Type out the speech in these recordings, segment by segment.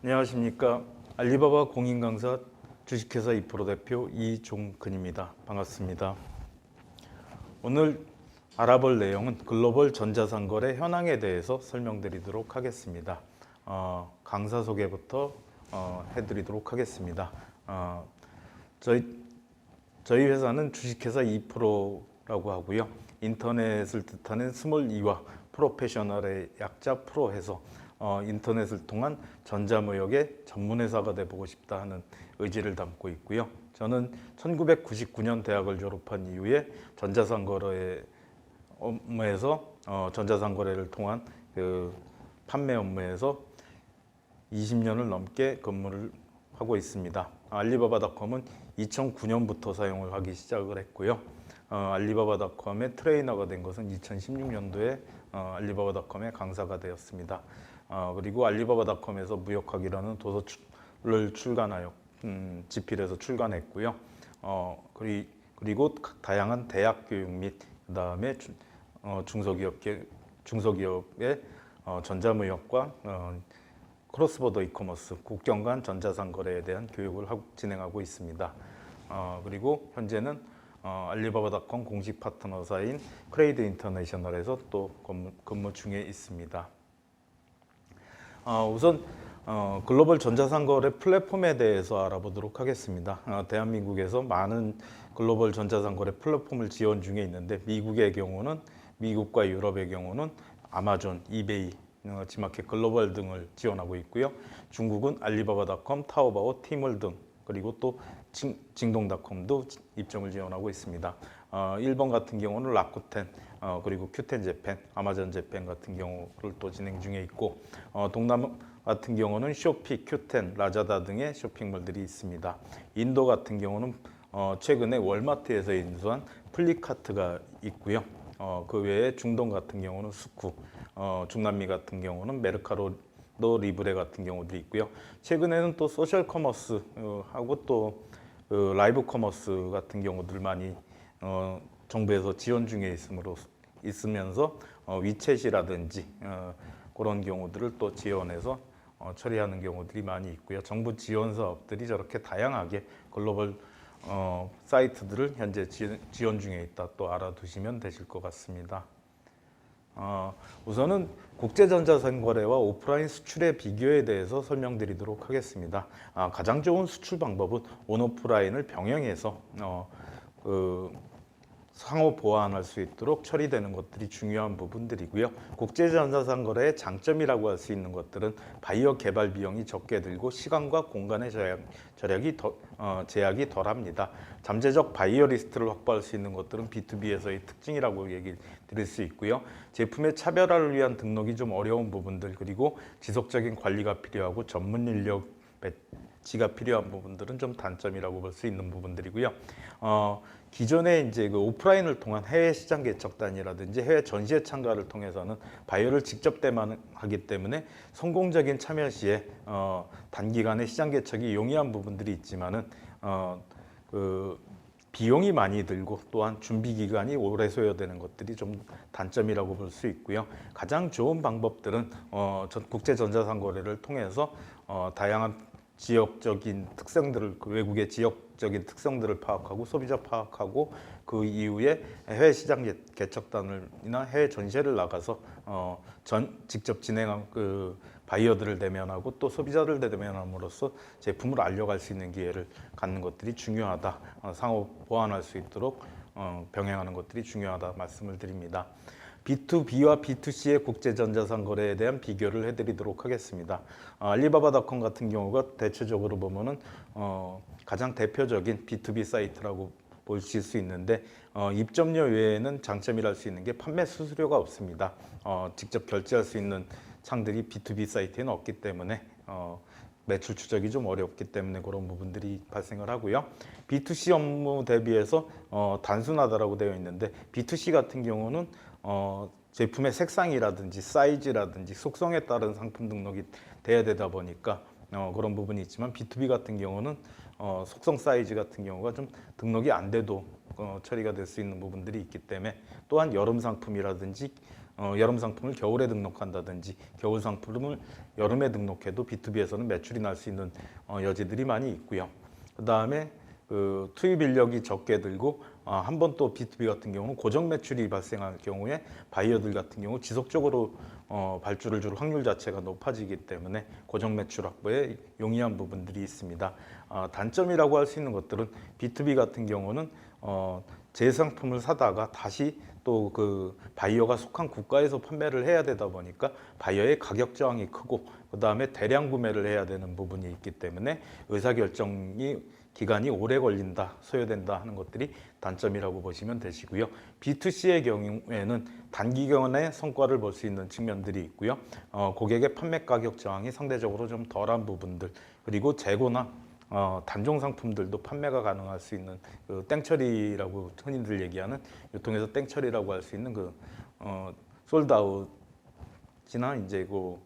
안녕하십니까 알리바바 공인 강사 주식회사 2프로 대표 이종근입니다. 반갑습니다. 오늘 알아볼 내용은 글로벌 전자상거래 현황에 대해서 설명드리도록 하겠습니다. 어, 강사 소개부터 어, 해드리도록 하겠습니다. 어, 저희 저희 회사는 주식회사 2프로라고 하고요. 인터넷을 뜻하는 스몰 E와 프로페셔널의 약자 프로해서 어, 인터넷을 통한 전자무역의 전문회사가 돼보고 싶다 하는 의지를 담고 있고요. 저는 1999년 대학을 졸업한 이후에 전자상거래 업무에서 어, 전자상거래를 통한 그 판매 업무에서 20년을 넘게 근무를 하고 있습니다. 알리바바닷컴은 2009년부터 사용을 하기 시작을 했고요. 어, 알리바바닷컴의 트레이너가 된 것은 2016년도에 어, 알리바바닷컴의 강사가 되었습니다. 어, 그리고 알리바바닷컴에서 무역학이라는 도서를 출간하여 음, 집필해서 출간했고요. 어, 그리, 그리고 다양한 대학 교육 및 그다음에 주- 어, 중소기업 중소기업의 어, 전자무역과 어, 크로스보더 이커머스, 국경 간 전자상 거래에 대한 교육을 하고, 진행하고 있습니다. 어, 그리고 현재는 어, 알리바바닷컴 공식 파트너사인 크레이드 인터내셔널에서 또 근무, 근무 중에 있습니다. 어, 우선 어, 글로벌 전자상거래 플랫폼에 대해서 알아보도록 하겠습니다. 어, 대한민국에서 많은 글로벌 전자상거래 플랫폼을 지원 중에 있는데 미국의 경우는 미국과 유럽의 경우는 아마존, 이베이, 어, 지마켓 글로벌 등을 지원하고 있고요. 중국은 알리바바닷컴, 타오바오, 티몰 등 그리고 또 징, 징동닷컴도 입점을 지원하고 있습니다. 어, 일본 같은 경우는 라쿠텐 어, 그리고 큐텐 재팬, 아마존 재팬 같은 경우를 또 진행 중에 있고 어, 동남 같은 경우는 쇼피, 큐텐, 라자다 등의 쇼핑몰들이 있습니다. 인도 같은 경우는 어, 최근에 월마트에서 인수한 플리카트가 있고요. 어, 그 외에 중동 같은 경우는 수쿠, 어, 중남미 같은 경우는 메르카로 도 리브레 같은 경우도 있고요. 최근에는 또 소셜 커머스 어, 하고 또그 라이브 커머스 같은 경우들 많이 어, 정부에서 지원 중에 있으므로 있으면서 어, 위챗이라든지 어, 그런 경우들을 또 지원해서 어, 처리하는 경우들이 많이 있고요. 정부 지원 사업들이 저렇게 다양하게 글로벌 어, 사이트들을 현재 지, 지원 중에 있다 또 알아두시면 되실 것 같습니다. 어, 우선은 국제전자상거래와 오프라인 수출의 비교에 대해서 설명드리도록 하겠습니다. 아, 가장 좋은 수출 방법은 온오프라인을 병행해서 어, 그 상호 보완할 수 있도록 처리되는 것들이 중요한 부분들이고요. 국제전자상거래의 장점이라고 할 수 있는 것들은 바이오 개발 비용이 적게 들고 시간과 공간의 절약, 절약이 더, 어, 제약이 덜합니다. 잠재적 바이오 리스트를 확보할 수 있는 것들은 B2B에서의 특징이라고 얘기 드릴 수 있고요. 제품의 차별화를 위한 등록이 좀 어려운 부분들 그리고 지속적인 관리가 필요하고 전문 인력 배치가 필요한 부분들은 좀 단점이라고 볼 수 있는 부분들이고요. 어, 기존에 이제 그 오프라인을 통한 해외 시장 개척단이라든지 해외 전시회 참가를 통해서는 바이오를 직접 대만하기 때문에 성공적인 참여 시에 어, 단기간에 시장 개척이 용이한 부분들이 있지만은 어, 그 비용이 많이 들고 또한 준비 기간이 오래 소요되는 것들이 좀 단점이라고 볼 수 있고요. 가장 좋은 방법들은 어, 전- 국제 전자상 거래를 통해서 어, 다양한 지역적인 특성들을 그 외국의 지역적인 특성들을 파악하고 소비자 파악하고 그 이후에 해외 시장 개- 개척단을이나 해외 전시회를 나가서 어, 전 직접 진행한 그 바이어들을 대면하고 또 소비자를 대면함으로써 제품을 알려갈 수 있는 기회를 갖는 것들이 중요하다. 어, 상호 보완할 수 있도록 어, 병행하는 것들이 중요하다 말씀을 드립니다. B2B와 B2C의 국제전자상 거래에 대한 비교를 해드리도록 하겠습니다. 어, 알리바바닷컴 같은 경우가 대체적으로 보면은 어, 가장 대표적인 B2B 사이트라고 보실 수 있는데 어, 입점료 외에는 장점이랄 수 있는 게 판매 수수료가 없습니다. 어, 직접 결제할 수 있는 창들이 B2B 사이트에는 없기 때문에 어, 매출 추적이 좀 어렵기 때문에 그런 부분들이 발생을 하고요. B2C 업무 대비해서 어, 단순하다라고 되어 있는데 B2C 같은 경우는 어, 제품의 색상이라든지 사이즈라든지 속성에 따른 상품 등록이 돼야 되다 보니까 어, 그런 부분이 있지만 B2B 같은 경우는 어, 속성 사이즈 같은 경우가 좀 등록이 안 돼도 어, 처리가 될 수 있는 부분들이 있기 때문에 또한 여름 상품이라든지 어, 여름 상품을 겨울에 등록한다든지 겨울 상품을 여름에 등록해도 B2B에서는 매출이 날 수 있는 어, 여지들이 많이 있고요. 그 다음에 그 투입 인력이 적게 들고 어, 한 번 또 B2B 같은 경우는 고정 매출이 발생할 경우에 바이어들 같은 경우 지속적으로 어, 발주를 줄 확률 자체가 높아지기 때문에 고정 매출 확보에 용이한 부분들이 있습니다. 어, 단점이라고 할 수 있는 것들은 B2B 같은 경우는 어, 제 상품을 사다가 다시 또 그 바이어가 속한 국가에서 판매를 해야 되다 보니까 바이어의 가격 저항이 크고 그 다음에 대량 구매를 해야 되는 부분이 있기 때문에 의사 결정이 기간이 오래 걸린다, 소요된다 하는 것들이 단점이라고 보시면 되시고요. B2C의 경우에는 단기간에 성과를 볼 수 있는 측면들이 있고요. 어, 고객의 판매 가격 저항이 상대적으로 좀 덜한 부분들 그리고 재고나 어, 단종 상품들도 판매가 가능할 수 있는 그 땡처리라고 흔히들 얘기하는 유통에서 땡처리라고 할 수 있는 그 어, 솔드아웃이나 이제 그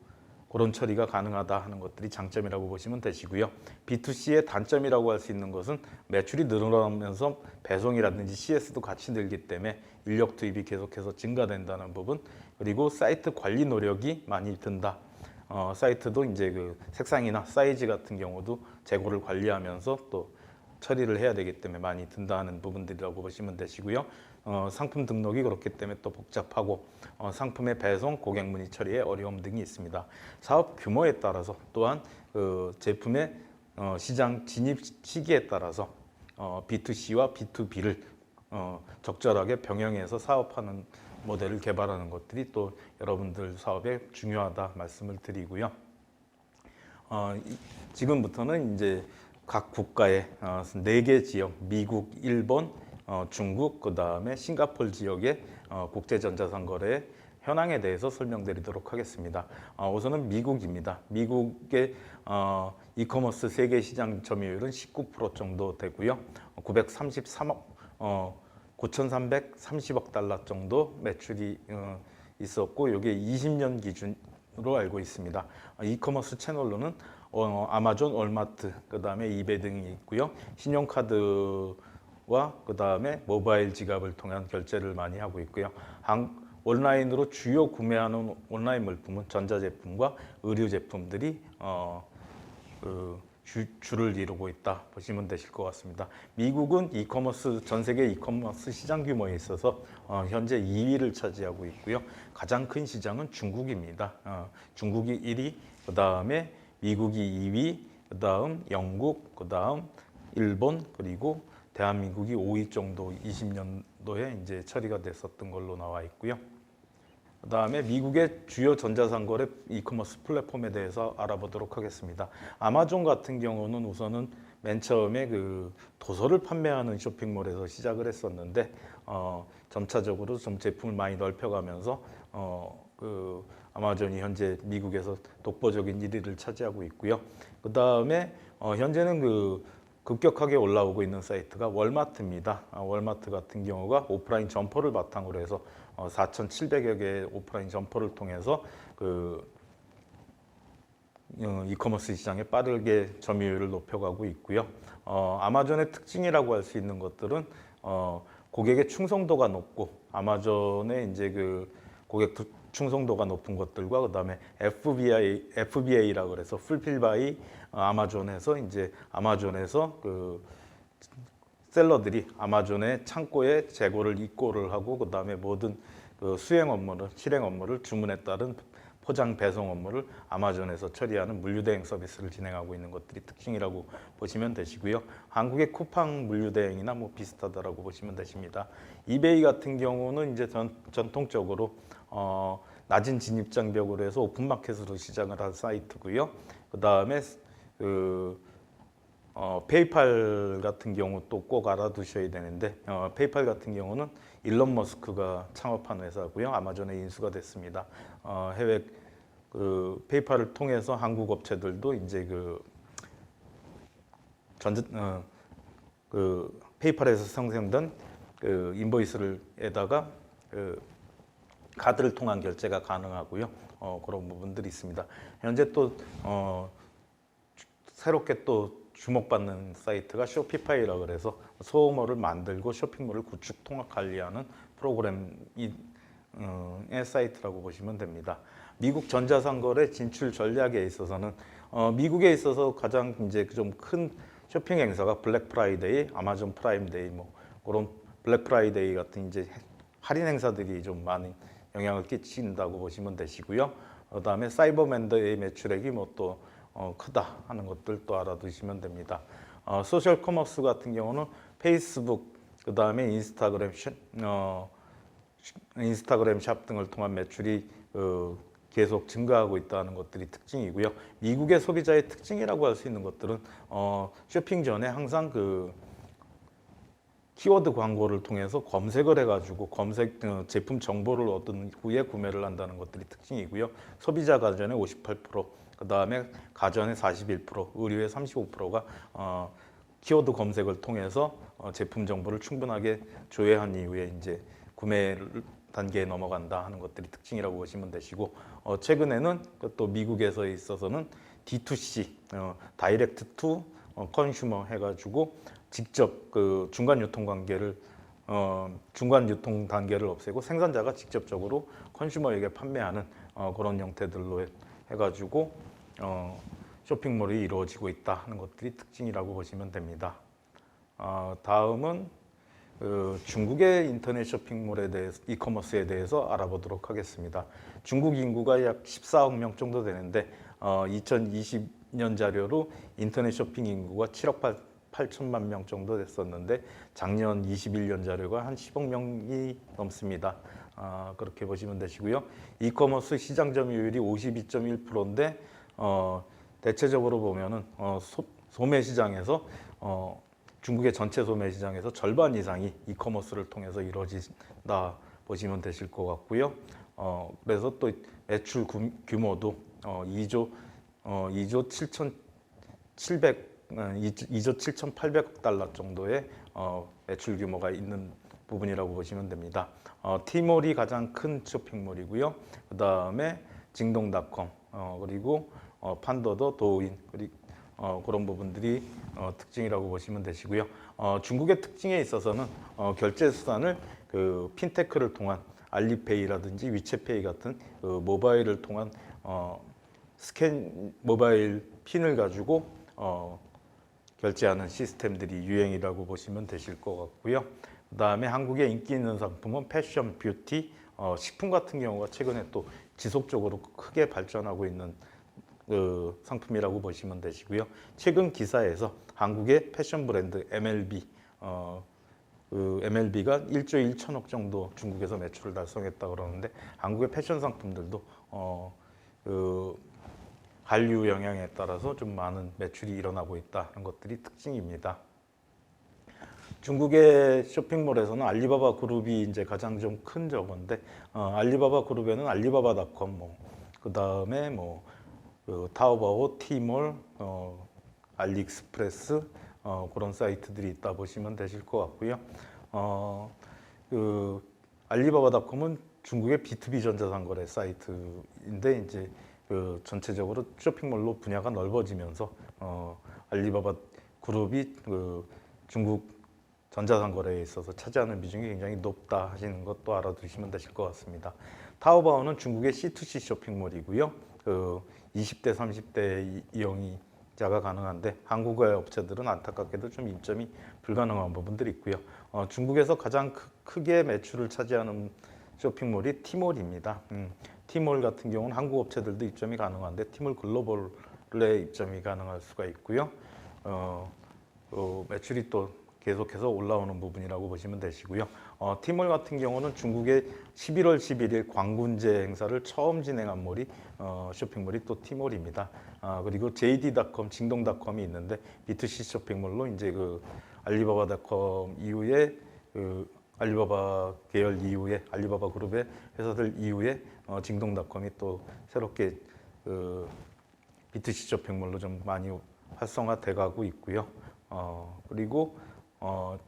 그런 처리가 가능하다 하는 것들이 장점이라고 보시면 되시고요. B2C의 단점이라고 할 수 있는 것은 매출이 늘어나면서 배송이라든지 CS도 같이 늘기 때문에 인력 투입이 계속해서 증가된다는 부분 그리고 사이트 관리 노력이 많이 든다. 어, 사이트도 이제 그 색상이나 사이즈 같은 경우도 재고를 관리하면서 또 처리를 해야 되기 때문에 많이 든다는 부분들이라고 보시면 되시고요. 어, 상품 등록이 그렇기 때문에 또 복잡하고 어, 상품의 배송, 고객 문의 처리에 어려움 등이 있습니다. 사업 규모에 따라서 또한 그 제품의 어, 시장 진입 시기에 따라서 어, B2C와 B2B를 어, 적절하게 병행해서 사업하는 모델을 개발하는 것들이 또 여러분들 사업에 중요하다 말씀을 드리고요. 어, 이- 지금부터는 이제 각 국가의 어, 네개 지역, 미국, 일본, 어, 중국, 그 다음에 싱가폴 지역의 어, 국제전자상거래 현황에 대해서 설명드리도록 하겠습니다. 어, 우선은 미국입니다. 미국의 어, 이커머스 세계 시장 점유율은 19% 정도 되고요. 933억, 어, 9,330억 달러 정도 매출이 어, 있었고, 이게 20년 기준으로 알고 있습니다. 어, 이커머스 채널로는 어, 아마존, 월마트, 그 다음에 이베 등이 있고요. 신용카드와 그 다음에 모바일 지갑을 통한 결제를 많이 하고 있고요. 한- 온라인으로 주요 구매하는 온라인 물품은 전자제품과 의류 제품들이 어, 그 주, 주를 이루고 있다 보시면 되실 것 같습니다. 미국은 이커머스 전 세계 이커머스 시장 규모에 있어서 어, 현재 2위를 차지하고 있고요. 가장 큰 시장은 중국입니다. 어, 중국이 1위, 그 다음에 미국이 2위, 그 다음 영국, 그 다음 일본 그리고 대한민국이 5위 정도 20년도에 이제 처리가 됐었던 걸로 나와 있고요. 그다음에 미국의 주요 전자상거래 이커머스 플랫폼에 대해서 알아보도록 하겠습니다. 아마존 같은 경우는 우선은 맨 처음에 그 도서를 판매하는 쇼핑몰에서 시작을 했었는데 어, 점차적으로 좀 제품을 많이 넓혀가면서 어, 그 아마존이 현재 미국에서 독보적인 1위를 차지하고 있고요. 그다음에 어, 현재는 그 급격하게 올라오고 있는 사이트가 월마트입니다. 아, 월마트 같은 경우가 오프라인 점포를 바탕으로 해서 어, 4,700여 개의 오프라인 점포를 통해서 그 어, 이커머스 시장에 빠르게 점유율을 높여가고 있고요. 어, 아마존의 특징이라고 할 수 있는 것들은 어, 고객의 충성도가 높고 아마존의 이제 그 고객 투- 충성도가 높은 것들과 그다음에 FBA FBA라고 그래서 풀필 바이 어, 아마존에서 이제 아마존에서 그 셀러들이 아마존의 창고에 재고를 입고를 하고 그다음에 모든 그 수행 업무를 실행 업무를 주문에 따른 포장 배송 업무를 아마존에서 처리하는 물류대행 서비스를 진행하고 있는 것들이 특징이라고 보시면 되시고요. 한국의 쿠팡 물류대행이나 뭐 비슷하다라고 보시면 되십니다. 이베이 같은 경우는 이제 전, 전통적으로 어, 낮은 진입 장벽으로 해서 오픈마켓으로 시작을 한 사이트고요. 그 다음에 그 어, 페이팔 같은 경우 또 꼭 알아두셔야 되는데 어, 페이팔 같은 경우는 일론 머스크가 창업한 회사고요. 아마존에 인수가 됐습니다. 어, 해외 그 페이팔을 통해서 한국 업체들도 이제 그 전자 어, 그 페이팔에서 생성된 그 인보이스를에다가 그 카드를 통한 결제가 가능하고요. 어, 그런 부분들이 있습니다. 현재 또 어, 새롭게 또 주목받는 사이트가 쇼피파이라 그래서 소모를 만들고 쇼핑몰을 구축 통합 관리하는 프로그램이 의 사이트라고 보시면 됩니다. 미국 전자상거래 진출 전략에 있어서는 어, 미국에 있어서 가장 이제 좀 큰 쇼핑 행사가 블랙 프라이데이, 아마존 프라임데이 뭐 그런 블랙 프라이데이 같은 이제 할인 행사들이 좀 많은 영향을 끼친다고 보시면 되시고요. 그다음에 사이버맨더의 매출액이 뭐또 어, 크다 하는 것들 또 알아두시면 됩니다. 어, 소셜 커머스 같은 경우는 페이스북, 그 다음에 인스타그램, 샵, 어, 인스타그램 샵 등을 통한 매출이 어, 계속 증가하고 있다는 것들이 특징이고요. 미국의 소비자의 특징이라고 할 수 있는 것들은 어, 쇼핑 전에 항상 그 키워드 광고를 통해서 검색을 해가지고 검색 어, 제품 정보를 얻은 후에 구매를 한다는 것들이 특징이고요. 소비자 가전의 58%, 그 다음에 가전의 41%, 의류의 35%가 어, 키워드 검색을 통해서 어, 제품 정보를 충분하게 조회한 이후에 이제 구매 단계에 넘어간다 하는 것들이 특징이라고 보시면 되시고 어, 최근에는 그또 미국에서 있어서는 D2C, 어, 다이렉트 투 어, 컨슈머 해가지고 직접 그 중간 유통 관계를 어, 중간 유통 단계를 없애고 생산자가 직접적으로 컨슈머에게 판매하는 어, 그런 형태들로 해, 해가지고 어, 쇼핑몰이 이루어지고 있다 하는 것들이 특징이라고 보시면 됩니다. 어, 다음은 그 중국의 인터넷 쇼핑몰에 대해서 이커머스에 대해서 알아보도록 하겠습니다. 중국 인구가 약 14억 명 정도 되는데 어, 2020년 자료로 인터넷 쇼핑 인구가 7억 8, 8천만 명 정도 됐었는데 작년 21년 자료가 한 10억 명이 넘습니다. 아, 그렇게 보시면 되시고요. 이커머스 시장 점유율이 52.1%인데 어, 대체적으로 보면은 어, 소, 소매 시장에서 어, 중국의 전체 소매 시장에서 절반 이상이 이커머스를 통해서 이루어진다 보시면 되실 것 같고요. 어, 그래서 또 매출 구- 규모도 어, 2조 어, 2조 7천 700 어, 2조 7,800억 달러 정도의 어, 매출 규모가 있는 부분이라고 보시면 됩니다. 어, 티몰이 가장 큰 쇼핑몰이고요. 그 다음에 징동닷컴 어, 그리고 어, 판더더 도우인 그리고 어, 그런 부분들이 어, 특징이라고 보시면 되시고요. 어, 중국의 특징에 있어서는 어, 결제 수단을 그 핀테크를 통한 알리페이라든지 위챗페이 같은 그 모바일을 통한 어, 스캔 모바일 핀을 가지고 어, 결제하는 시스템들이 유행이라고 보시면 되실 것 같고요. 그 다음에 한국의 인기 있는 상품은 패션, 뷰티, 어, 식품 같은 경우가 최근에 또 지속적으로 크게 발전하고 있는 그 상품이라고 보시면 되시고요. 최근 기사에서 한국의 패션 브랜드 MLB 어, 그 MLB가 1조 1천억 정도 중국에서 매출을 달성했다 그러는데 한국의 패션 상품들도 어, 그 한류 영향에 따라서 좀 많은 매출이 일어나고 있다는 것들이 특징입니다. 중국의 쇼핑몰에서는 알리바바 그룹이 이제 가장 좀 큰 저건데 어, 알리바바 그룹에는 알리바바닷컴 뭐 그다음에 뭐 그 타오바오, 티몰, 어, 알리익스프레스 어, 그런 사이트들이 있다 보시면 되실 것 같고요. 어, 그 알리바바닷컴은 중국의 B2B 전자상거래 사이트인데 이제 그 전체적으로 쇼핑몰로 분야가 넓어지면서 어, 알리바바 그룹이 그 중국 전자상거래에 있어서 차지하는 비중이 굉장히 높다 하시는 것도 알아두시면 되실 것 같습니다. 타오바오는 중국의 C2C 쇼핑몰이고요. 그 20대, 30대 이용자가 가능한데 한국의 업체들은 안타깝게도 좀 입점이 불가능한 부분들이 있고요. 어, 중국에서 가장 크, 크게 매출을 차지하는 쇼핑몰이 티몰입니다. 음, 티몰 같은 경우는 한국 업체들도 입점이 가능한데 티몰 글로벌에 입점이 가능할 수가 있고요. 어, 어, 매출이 또 계속해서 올라오는 부분이라고 보시면 되시고요. 어, 티몰 같은 경우는 중국의 11월 11일 광군제 행사를 처음 진행한 몰이 어, 쇼핑몰이 또 티몰입니다. 아, 그리고 JD.com, 징동닷컴이 있는데 B2C 쇼핑몰로 이제 그 알리바바닷컴 이후에 그 알리바바 계열 이후에 알리바바 그룹의 회사들 이후에 어, 징동닷컴이 또 새롭게 그 B2C 쇼핑몰로 좀 많이 활성화돼 가고 있고요. 어, 그리고 어,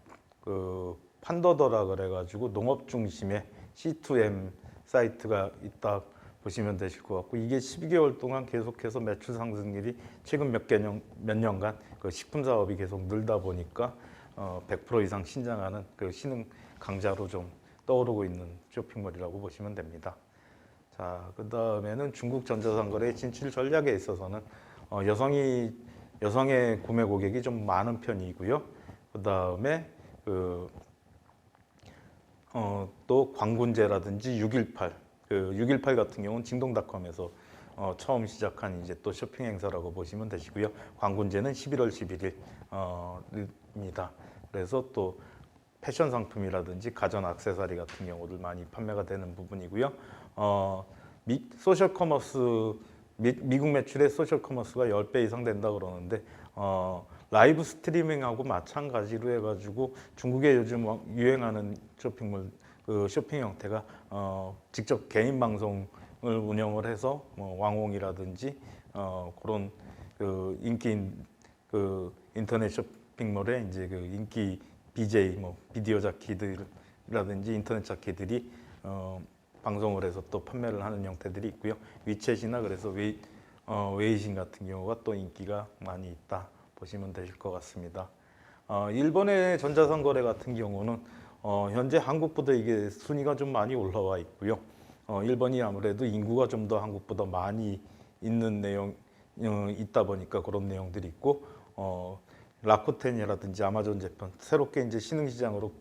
그 판더더라 그래가지고 농업 중심의 C2M 사이트가 있다 보시면 되실 것 같고 이게 12개월 동안 계속해서 매출 상승률이 최근 몇 개년 몇 년간 그 식품 사업이 계속 늘다 보니까 어, 100% 이상 신장하는 그 신흥 강자로 좀 떠오르고 있는 쇼핑몰이라고 보시면 됩니다. 자, 그 다음에는 중국 전자상거래 진출 전략에 있어서는 어, 여성이 여성의 구매 고객이 좀 많은 편이고요. 그 다음에 그, 어, 또 광군제라든지 618, 그 618 같은 경우는 징동닷컴에서 어, 처음 시작한 이제 또 쇼핑 행사라고 보시면 되시고요. 광군제는 11월 11일 어, 입니다. 그래서 또 패션 상품이라든지 가전 액세서리 같은 경우들 많이 판매가 되는 부분이고요. 어, 미, 소셜 커머스 미, 미국 매출의 소셜 커머스가 10배 이상 된다 그러는데 어, 라이브 스트리밍하고 마찬가지로 해가지고 중국에 요즘 와- 유행하는 쇼핑몰 그 쇼핑 형태가 어, 직접 개인 방송을 운영을 해서 뭐 왕홍이라든지 어, 그런 그 인기 그 인터넷 쇼핑몰에 이제 그 인기 BJ 뭐 비디오 자키들이라든지 인터넷 자키들이 어, 방송을 해서 또 판매를 하는 형태들이 있고요. 위챗이나 그래서 웨이, 어, 웨이신 같은 경우가 또 인기가 많이 있다 보시면 되실 것 같습니다. 어, 일본의 전자상거래 같은 경우는 어, 현재 한국보다 이게 순위가 좀 많이 올라와 있고요. 어, 일본이 아무래도 인구가 좀 더 한국보다 많이 있는 내용 어, 있다 보니까 그런 내용들이 있고 어, 라쿠텐이라든지 아마존 재팬 새롭게 이제 신흥 시장으로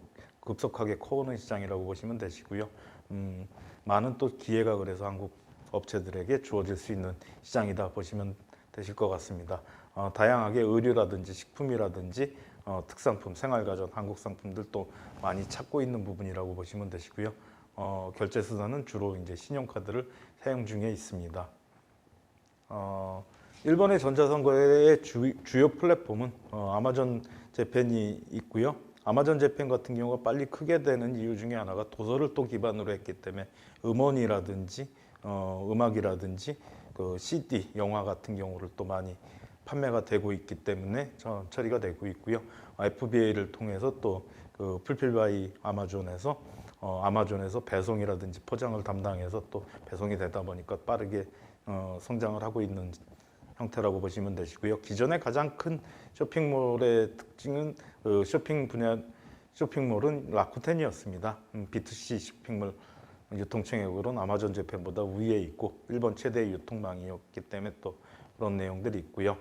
급속하게 커오는 시장이라고 보시면 되시고요. 음, 많은 또 기회가 그래서 한국 업체들에게 주어질 수 있는 시장이다 보시면 되실 것 같습니다. 어, 다양하게 의류라든지 식품이라든지 어, 특산품, 생활가전, 한국 상품들도 많이 찾고 있는 부분이라고 보시면 되시고요. 어, 결제 수단은 주로 이제 신용카드를 사용 중에 있습니다. 어, 일본의 전자선거의 주, 주요 플랫폼은 어, 아마존 재팬이 있고요. 아마존 재팬 같은 경우가 빨리 크게 되는 이유 중에 하나가 도서를 또 기반으로 했기 때문에 음원이라든지 어, 음악이라든지 그 CD, 영화 같은 경우를 또 많이 판매가 되고 있기 때문에 저- 처리가 되고 있고요. FBA를 통해서 또 그 풀필바이 아마존에서 어, 아마존에서 배송이라든지 포장을 담당해서 또 배송이 되다 보니까 빠르게 어, 성장을 하고 있는 형태라고 보시면 되시고요. 기존의 가장 큰 쇼핑몰의 특징은 그 쇼핑 분야 쇼핑몰은 라쿠텐이었습니다. 음, B2C 쇼핑몰 유통청액으로는 아마존 재팬보다 위에 있고 일본 최대 유통망이었기 때문에 또 그런 내용들이 있고요.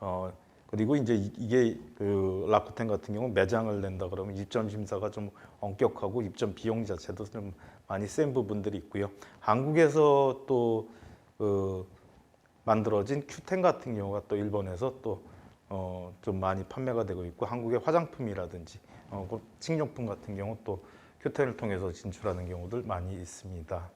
어, 그리고 이제 이- 이게 그 라쿠텐 같은 경우 매장을 낸다 그러면 입점 심사가 좀 엄격하고 입점 비용 자체도 좀 많이 센 부분들이 있고요. 한국에서 또 그 만들어진 큐텐 같은 경우가 또 일본에서 또 어, 좀 많이 판매가 되고 있고 한국의 화장품이라든지 어, 그 식료품 같은 경우 또 큐텐을 통해서 진출하는 경우들 많이 있습니다.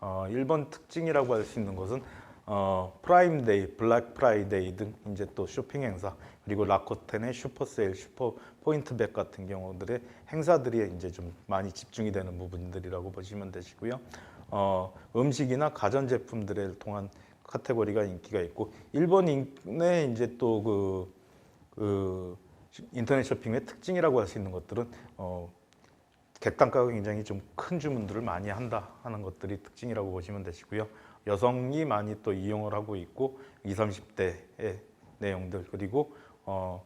어, 일본 특징이라고 할 수 있는 것은 어, 프라임데이, 블랙 프라이데이 등 이제 또 쇼핑 행사 그리고 라코텐의 슈퍼세일, 슈퍼 포인트백 같은 경우들의 행사들이 이제 좀 많이 집중이 되는 부분들이라고 보시면 되시고요. 어, 음식이나 가전 제품들을 통한 카테고리가 인기가 있고 일본의 이제 또그 그 인터넷 쇼핑의 특징이라고 할 수 있는 것들은 어, 객단가가 굉장히 좀 큰 주문들을 많이 한다 하는 것들이 특징이라고 보시면 되시고요. 여성이 많이 또 이용을 하고 있고 20, 30대의 내용들 그리고 어,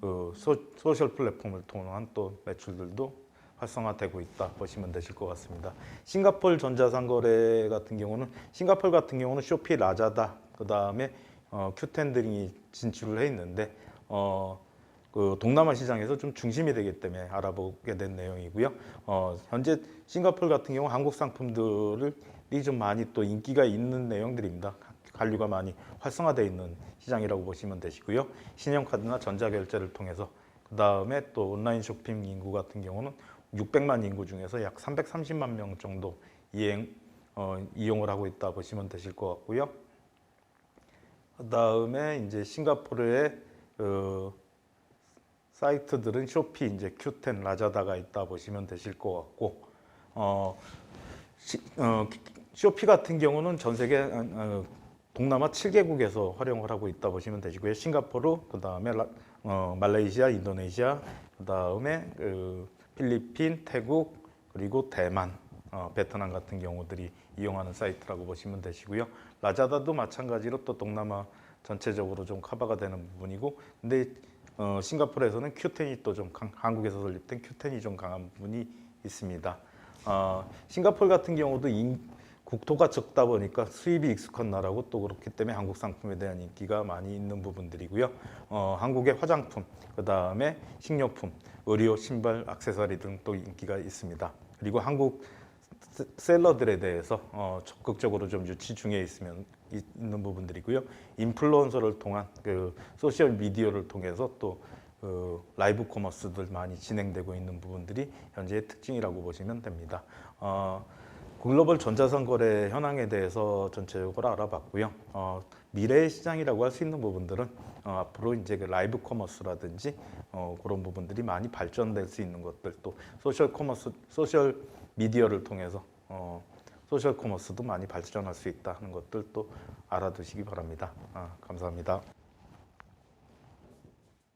그 소, 소셜 플랫폼을 통한 또 매출들도 활성화되고 있다 보시면 되실 것 같습니다. 싱가폴 전자상거래 같은 경우는 싱가폴 같은 경우는 쇼피, 라자다 그 다음에 어, 큐텐 등이 진출을 해 있는데 어, 그 동남아 시장에서 좀 중심이 되기 때문에 알아보게 된 내용이고요. 어, 현재 싱가폴 같은 경우 한국 상품들이 좀 많이 또 인기가 있는 내용들입니다. 관리가 많이 활성화되어 있는 시장이라고 보시면 되시고요. 신용카드나 전자결제를 통해서 그 다음에 또 온라인 쇼핑 인구 같은 경우는 600만 인구 중에서 약 330만 명 정도 이행 어, 이용을 하고 있다 보시면 되실 것 같고요. 그 다음에 이제 싱가포르의 그 사이트들은 쇼피, 이제 큐텐, 라자다가 있다 보시면 되실 것 같고, 어, 시- 어, 쇼피 같은 경우는 전 세계 어, 동남아 7개국에서 활용을 하고 있다 보시면 되시고요. 싱가포르, 그 다음에 어, 말레이시아, 인도네시아, 그 다음에 그 필리핀, 태국, 그리고 대만, 어, 베트남 같은 경우들이 이용하는 사이트라고 보시면 되시고요. 라자다도 마찬가지로 또 동남아 전체적으로 좀 커버가 되는 부분이고, 근데 어, 싱가포르에서는 큐텐이 또 좀 한국에서 설립된 큐텐이 좀 강한 부분이 있습니다. 어, 싱가포르 같은 경우도 인- 국토가 적다 보니까 수입이 익숙한 나라고 또 그렇기 때문에 한국 상품에 대한 인기가 많이 있는 부분들이고요. 어, 한국의 화장품, 그 다음에 식료품, 의료, 신발, 액세서리 등 또 인기가 있습니다. 그리고 한국 세- 셀러들에 대해서 어, 적극적으로 좀 유치 중에 있으면 이- 있는 부분들이고요. 인플루언서를 통한 그 소셜 미디어를 통해서 또 그 라이브 커머스들 많이 진행되고 있는 부분들이 현재의 특징이라고 보시면 됩니다. 어, 글로벌 전자상 거래 현황에 대해서 전체적으로 알아봤고요. 어, 미래의 시장이라고 할 수 있는 부분들은 어, 앞으로 이제 그 라이브 커머스라든지 어, 그런 부분들이 많이 발전될 수 있는 것들 또 소셜 커머스, 소셜 미디어를 통해서 어, 소셜 커머스도 많이 발전할 수 있다는 것들 또 알아두시기 바랍니다. 아, 감사합니다.